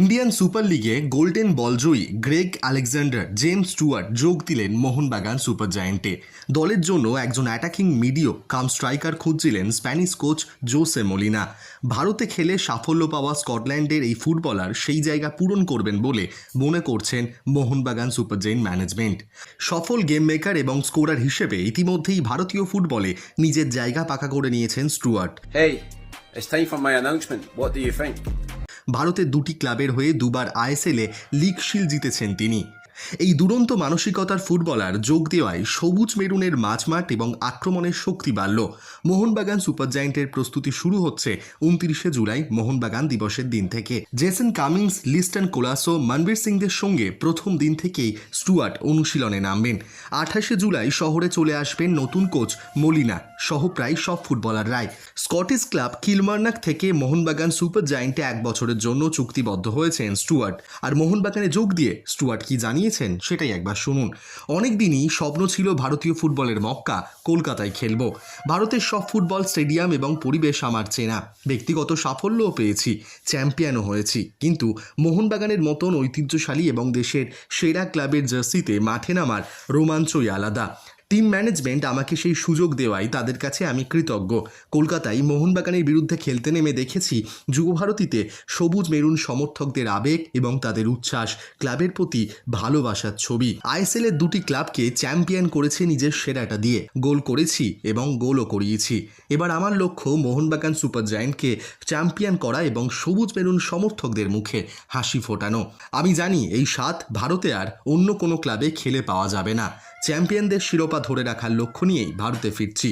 Indian super লিগে golden বলজয়ী Greg Alexander James Stewart যোগ দিলেন মোহনবাগান সুপার জায়েন্টে। দলের জন্য একজন অ্যাটাকিং মিডিও কাম স্ট্রাইকার খুঁজছিলেন স্প্যানিশ কোচ জোসে মলিনা। ভারতে খেলে সাফল্য পাওয়া স্কটল্যান্ডের এই ফুটবলার সেই জায়গা পূরণ করবেন বলে মনে করছেন মোহনবাগান সুপার জায়েন্ট ম্যানেজমেন্ট। সফল গেম মেকার এবং স্কোরার হিসেবে ইতিমধ্যেই ভারতীয় ফুটবলে নিজের জায়গা পাকা করে নিয়েছেন স্টুয়ার্ট। Hey? ভারতের দুটি ক্লাবের হয়ে দুবার আইএসএলে লিগ শিল জিতেছেন তিনি। এই দুরন্ত মানসিকতার ফুটবলার যোগ দেওয়ায় সবুজ মেরুনের মাঝমাঠ এবং আক্রমণের শক্তি বাড়ল। মোহনবাগান সুপার জায়েন্টের প্রস্তুতি শুরু হচ্ছে উনত্রিশে জুলাই মোহনবাগান দিবসের দিন থেকে। Jason Cummings, Liston Colaco, Manvir সিংদের সঙ্গে প্রথম দিন থেকেই স্টুয়ার্ট অনুশীলনে নামবেন। আঠাশে জুলাই শহরে চলে আসবেন নতুন কোচ মলিনা, সহ প্রায় সব ফুটবলাররাই। স্কটিশ ক্লাব কিলমার্নাক থেকে মোহনবাগান সুপার জায়েন্টে এক বছরের জন্য চুক্তিবদ্ধ হয়েছেন স্টুয়ার্ট। আর মোহনবাগানে যোগ দিয়ে স্টুয়ার্ট কি জানিয়েছেন সেটাই একবার শুনুন। অনেক দিনই স্বপ্ন ছিল ভারতীয় ফুটবলের মক্কা, কলকাতায় খেলব। ভারতের সব ফুটবল স্টেডিয়াম এবং পরিবেশ আমার চেনা। ব্যক্তিগত সাফল্যও পেয়েছি, চ্যাম্পিয়নও হয়েছি। কিন্তু মোহনবাগানের মতন ঐতিহ্যশালী এবং দেশের সেরা ক্লাবের জার্সিতে মাঠে নামার রোমাঞ্চই আলাদা। টিম ম্যানেজমেন্ট আমাকে সেই সুযোগ দেওয়ায় তাদের কাছে আমি কৃতজ্ঞ। কলকাতায় মোহনবাগানের বিরুদ্ধে খেলতে নেমে দেখেছি যুবভারতীতে সবুজ মেরুন সমর্থকদের আবেগ এবং তাদের উচ্ছ্বাস, ক্লাবের প্রতি ভালোবাসার ছবি। আইএসএল এর দুটি ক্লাবকে চ্যাম্পিয়ন করেছে নিজের সেরাটা দিয়ে। গোল করেছি এবং গোলও করিয়েছি। এবার আমার লক্ষ্য মোহনবাগান সুপার জায়েন্টকে চ্যাম্পিয়ন করা এবং সবুজ মেরুন সমর্থকদের মুখে হাসি ফোটানো। আমি জানি এই স্বাদ ভারতে আর অন্য কোনো ক্লাবে খেলে পাওয়া যাবে না। চ্যাম্পিয়নদের শিরোপা ধরে রাখার লক্ষ্য নিয়েই ভারতে ফিরছি।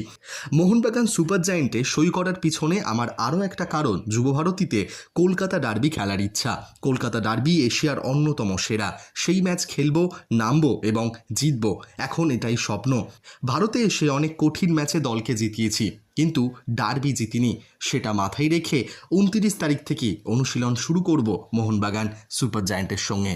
মোহনবাগান সুপার জায়েন্টে সই করার পিছনে আমার আরও একটা কারণ যুবভারতীতে কলকাতা ডার্বি খেলার ইচ্ছা। কলকাতা ডার্বি এশিয়ার অন্যতম সেরা। সেই ম্যাচ খেলব, নামবো এবং জিতবো। এখন এটাই স্বপ্ন। ভারতে এসে অনেক কঠিন ম্যাচে দলকে জিতিয়েছি, কিন্তু ডার্বি জিতিনি। সেটা মাথায় রেখে উনত্রিশ তারিখ থেকে অনুশীলন শুরু করব মোহনবাগান সুপার জায়েন্টের সঙ্গে।